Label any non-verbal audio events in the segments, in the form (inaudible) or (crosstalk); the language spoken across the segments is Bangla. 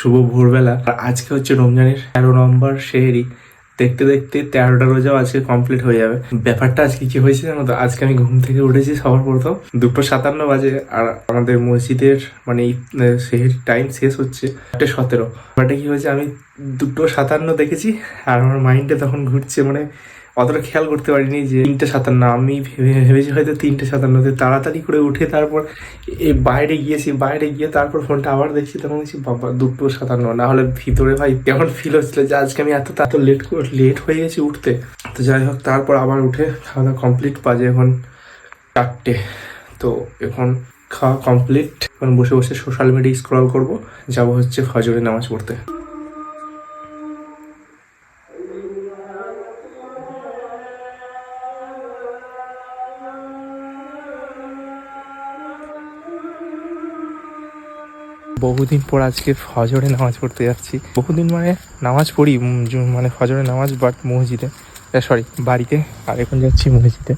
শুভ ভোরবেলা। আর আজকে হচ্ছে রমজানের তেরো নম্বর শেহেরি দেখতে দেখতে তেরোটা রোজাও আজকে কমপ্লিট হয়ে যাবে। ব্যাপারটা আজকে কি হয়েছে জানো তো? আজকে আমি ঘুম থেকে উঠেছি সবার প্রথম। দুটো সাতান্ন বাজে আর আমাদের মসজিদের মানে শেহের টাইম শেষ হচ্ছে একটা সতেরো। ব্যাপারটা কি হয়েছে? আমি দুটো সাতান্ন দেখেছি আর আমার মাইন্ডে তখন ঘুরছে মানে অতটা খেয়াল করতে পারিনি যে তিনটে সাতান্ন। আমি ভেবে- ভেবেছি হয়তো তিনটে সাতান্নতে তাড়াতাড়ি করে উঠে তারপর এই বাইরে গিয়েছি, বাইরে গিয়ে তারপর ফোনটা আবার দেখছি, তখন বলছি বাবা দুটো সাতান্ন। না হলে ভিতরে ভাই কেমন ফিল হচ্ছিল যে আজকে আমি এত এত লেট লেট হয়ে গেছি উঠতে। তো যাই হোক, তারপর আবার উঠে খাওয়া দাওয়া কমপ্লিট বাজে এখন চারটে। তো এখন খাওয়া কমপ্লিট এখন বসে বসে সোশ্যাল মিডিয়া স্ক্রল করব। যাব হচ্ছে ফজরে নামাজ পড়তে। বহুদিন পর আজকে ফজরে নামাজ পড়তে যাচ্ছি। বহুদিন মানে নামাজ পড়ি মানে ফজরে নামাজ বাট মসজিদে সরি বাড়িতে আর এখন যাচ্ছি মসজিদে।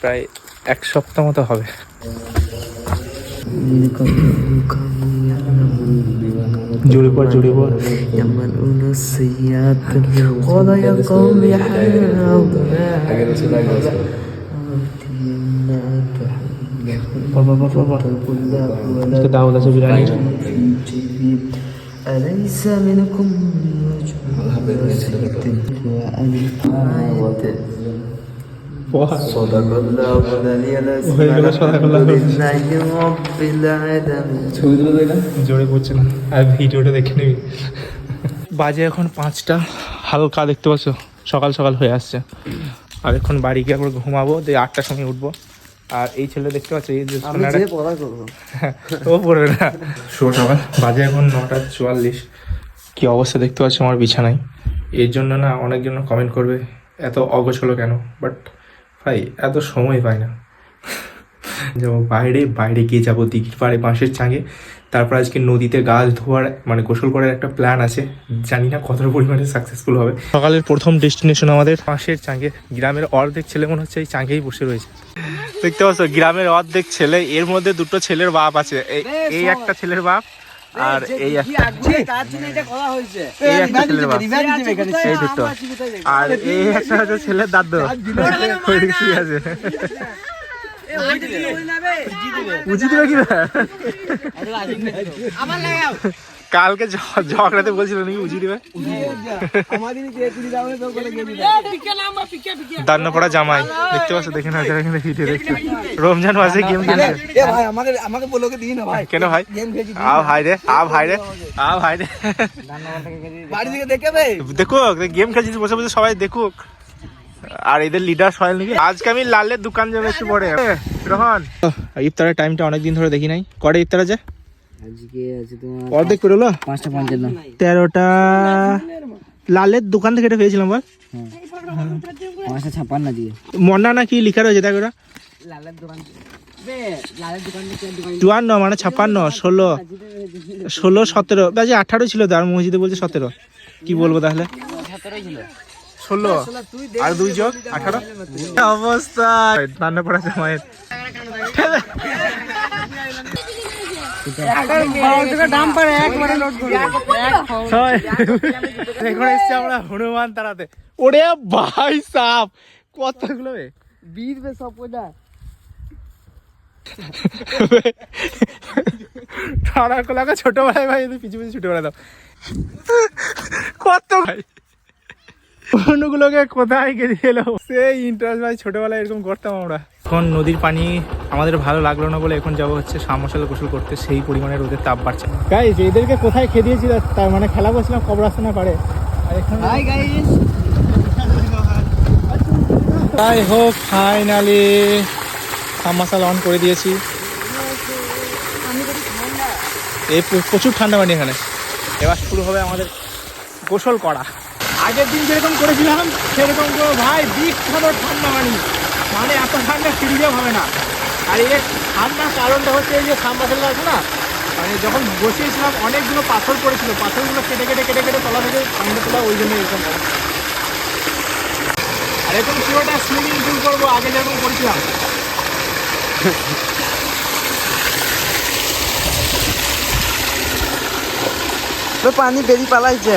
প্রায় এক সপ্তাহ মতো হবে। পর পর قوم দাওয়াত আছে বিরিয়ানির أليس منكم صدق الله العلي হয়ে গেল, صدق الله العظيم। لله رب العالمين জোরে পড়ছে না আর ভিডিওটা দেখে নিবি বাজে এখন পাঁচটা হালকা দেখতে পাচ্ছ সকাল সকাল হয়ে আসছে আর এখন বাড়ি গিয়ে আবার ঘুমাবো দিয়ে আটটার সময় উঠবো আর এই ছেলে দেখতে পাচ্ছ (laughs) ও পড়বে না। শুভ সকাল। বাজে এখন নটা চুয়াল্লিশ। কি অবস্থা দেখতে পাচ্ছি আমার বিছানায়? এর জন্য না অনেকজন কমেন্ট করবে এত অগোছলো কেন? বাট ভাই এত সময় পাই না। যাব বাইরে বাইরে গিয়ে যাব দিঘির পাড়ে বাঁশের চাঙে। তারপর আজকে নদীতে গাছ ধোয়ার মানে গোসল করার একটা প্ল্যান আছে। জানি না কতটা পরিমাণে সাকসেসফুল হবে। সকালের প্রথম ডেস্টিনেশন আমাদের বাঁশের চাঙে। গ্রামের অর্ধেক ছেলে মনে হচ্ছে এই চাঙেই বসে রয়েছে। দেখতে পাচ্ছ গ্রামের অর্ধেক ছেলে এর মধ্যে দুটো ছেলের বাপ আছে। এই- এই একটা ছেলের বাপ আর এই একটা এই দুটো। আর এই একটা হচ্ছে ছেলের দাদু। শুয়ে আছে। বুঝি দিবে কি কালকে ঝগড়াতে বলছিল নাকি বুঝি দিবে? দান্ন পড়া জামাই। দেখতে পাচ্ছ, দেখে না যারা এখানে ভিডিও রমজান মাসে গেম খেলছে। কেন ভাই? আ ভাই রে আ ভাই রে আ ভাই রে। দেখুক গেম খেলছিস বসে বসে সবাই দেখুক। আর এদের লিডার সহেল নাকি আজকে আমি লালের দোকান যাব, একটু পরে। রোহন, ইফতারের টাইমটা অনেক দিন ধরে দেখি নাই। কটা ইফতার আছে? আজকে আছে তোমার অর্ধেক করে হলো? পাঁচটা পঞ্চান্ন। তেরোটা লালের দোকান থেকে এটা পেয়েছিলাম বল। পাঁচটা ছাপ্পান্ন দিয়ে। মন্না না কি লিখা রয়েছে দেখ লালের দোকান চুয়ান্ন মানে ছাপ্পান্ন ষোলো ষোলো সতেরো। বাজে আঠারো ছিল তো আর মসজিদে বলছে সতেরো। কি বলব তাহলে? ষোলো। আর দুই যোগ আঠারো? অবস্থা? রান্না পড়া সবাই, (laughs) এখন এসছি আমরা হনুমান তারাতে ওরে ভাই সাপ কতগুলো বীর বে সব কোলাকে ছোটবেলায় ভাই, এদের পিছু পিছু ছুটে বেড়াতাম কত ভাই অন্যগুলোকে কোথায় গেছে এলো? সেই ইন্টারেস্ট ভাই ছোটবেলায় এরকম করতাম আমরা। এখন নদীর পানি আমাদের ভালো লাগল না বলে এখন যাব হচ্ছে সামশালে গোসল করতে সেই পরিমাণে রোদের তাপ বাড়ছে। গাইজ এদেরকে কোথায় খেয়ে দিয়েছিল? তার মানে খেলা করছিলাম কবরাস্তা না পারে আর এখানে হাই গাইস তাই হোক ফাইনালি সাবমার্সাল অন করে দিয়েছি। এই প্রচুর ঠান্ডা পানি এখানে। এবার শুরু হবে আমাদের গোসল করা। আগের দিন যেরকম করেছিলাম, সেরকম তো ভাই, বিখ্যাত ঠান্ডা পানি মানে এত ঠান্ডা ফ্রিজেও হবে না। আর এই ঠান্ডার কারণটা হচ্ছে এই যে সাবমার্সালটা আছে না মানে যখন বসিয়েছিলাম, অনেকগুলো পাথর পড়েছিল। পাথরগুলো কেটে কেটে কেটে কেটে তলা থেকে পানিটা তোলা, ওই জন্য এরকম। আর এখন পুরোটা সুইমিং পুল করব, আগে যেরকম করেছিলাম। তো পানি বেরি পালাইছে।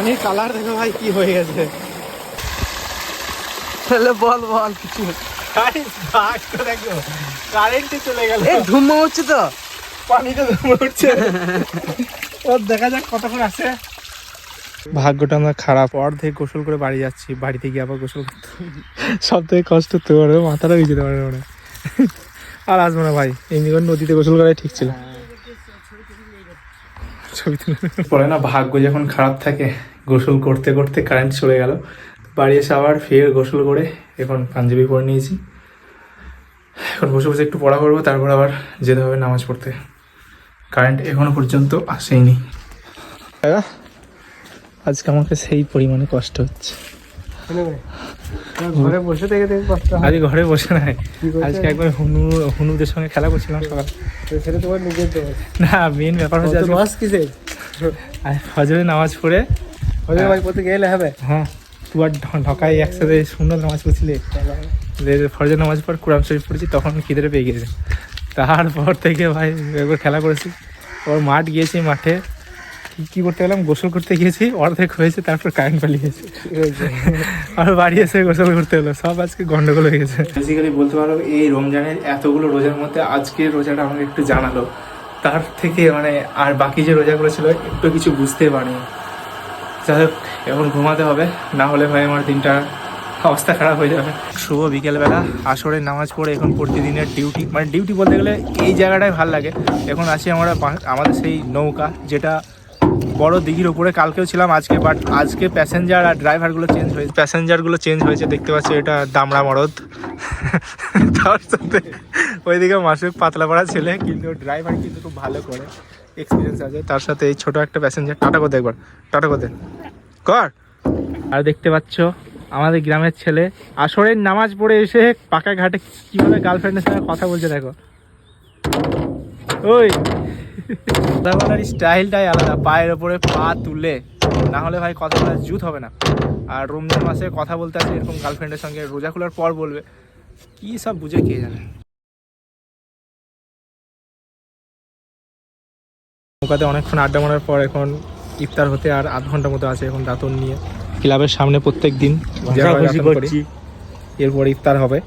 পানির কালার দেখো ভাই কি হয়ে গেছে? তাহলে বল বল কিছু। দেখো কারেন্টে চলে গেল। হচ্ছে তো। পানিতে ধুমে উঠছে। দেখা যাক কতক্ষণ আছে। ভাগ্যটা আমার খারাপ। অর্ধেক গোসল করে বাড়ি যাচ্ছি। বাড়িতে গিয়ে আবার গোসল করতে সব থেকে কষ্ট তো পারবে মাথাটা ভিজে মনে আর আসব না ভাই। এমনি করে নদীতে গোসল করাই ঠিক ছিল। ছবি তুলে পরে না ভাগ্য যখন খারাপ থাকে গোসল করতে করতে কারেন্ট চলে গেল। বাড়ি এসে আবার ফের গোসল করে এখন পাঞ্জাবি পরে নিয়েছি। এখন বসে বসে একটু পড়া করব তারপর আবার যেতে হবে নামাজ পড়তে। কারেন্ট এখনও পর্যন্ত আসেইনি আজকে আমাকে সেই পরিমাণে কষ্ট হচ্ছে। ঘরে বসে থেকে থেকে কষ্ট আজকে ঘরে বসে নাই। আজকে একবার হুনু হুনুদের সঙ্গে খেলা করছিলাম সকাল। সেটা তোমার নিজের না মেন ব্যাপার হচ্ছে কিসে নামাজ পড়ে। পড়তে গেলে হবে? হ্যাঁ তুই আর একসাথে সুন্দর নামাজ পড়ছিলি। ফরজের নামাজ পর কোরআন শরীফ পড়েছি তখন খিদে পেয়ে গেছে। তারপর থেকে ভাই একবার খেলা করেছি। ওর মাঠ গিয়েছি মাঠে। কি করতে গেলাম গোসল করতে গিয়েছি, অর্ধেক হয়েছে, তারপর কারেন্ট পালিয়ে গেছে আর বাড়ি এসে গোসল করতে হলো, সব আজকে গন্ডগোল হয়ে গেছে। বেসিক্যালি বলতে পারো, এই রমজানের এতগুলো রোজার মধ্যে আজকে রোজাটা আমাকে একটু জানালো। তার থেকে মানে আর বাকি যে রোজাগুলো ছিল, একটু কিছু বুঝতে পারিনি। যাই হোক, এখন ঘুমাতে হবে, না হলে ভাই আমার দিনটা অবস্থা খারাপ হয়ে যাবে। শুভ বিকেলবেলা আসরের নামাজ পড়ে এখন প্রতিদিনের ডিউটি মানে ডিউটি বলতে গেলে এই জায়গাটাই ভালো লাগে। এখন আছি আমরা আমাদের সেই নৌকা, যেটা বড় দিঘির উপরে কালকেও ছিলাম আজকে বাট আজকে প্যাসেঞ্জার আর ড্রাইভারগুলো চেঞ্জ হয়েছে। প্যাসেঞ্জারগুলো চেঞ্জ হয়েছে দেখতে পাচ্ছি এটা দামড়া মরদ। তার সাথে ওইদিকে মাসুক পাতলা পাড়া ছেলে কিন্তু ড্রাইভার কিন্তু খুব ভালো করে এক্সপিরিয়েন্স আছে। তার সাথে এই ছোট একটা প্যাসেঞ্জার টাটা করতে একবার টাটা করতে কর। আর দেখতে পাচ্ছ আমাদের গ্রামের ছেলে আসরের নামাজ পড়ে এসে পাকা ঘাটে কীভাবে গার্লফ্রেন্ডের সঙ্গে কথা বলছে দেখো। ওই। কথা বলার স্টাইলটাই আলাদা। পায়ের ওপরে পা তুলে না হলে ভাই কথা বলার জুত হবে না। আর রমজান মাসে কথা বলতে আছে এরকম গার্লফ্রেন্ডের সঙ্গে রোজা খোলার পর বলবে কি সব বুঝে কে জানে? নৌকাতে অনেকক্ষণ আড্ডা মারার পর এখন ইফতার হতে আর আধ ঘণ্টা মতো আছে এখন দাঁতন নিয়ে। ক্লাবের সামনে প্রত্যেক দিন। এরপর ইফতার হবে।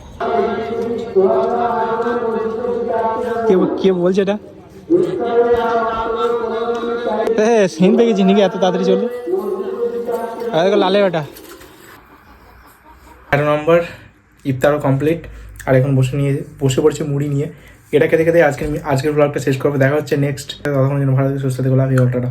কে কে বলছে এটা? সিন গেছি নাকি এত তাড়াতাড়ি চলল? দেখো লালে বেটা। তেরো নম্বর, ইফতারও কমপ্লিট আর এখন বসে নিয়ে, বসে পড়ছে মুড়ি নিয়ে। এটা খেতে খেতে আজকে আজকের ব্লগটা শেষ করব। দেখা হচ্ছে নেক্সট তখন যেন ভালো সুস্থ থেকে লাগে অল্টাটা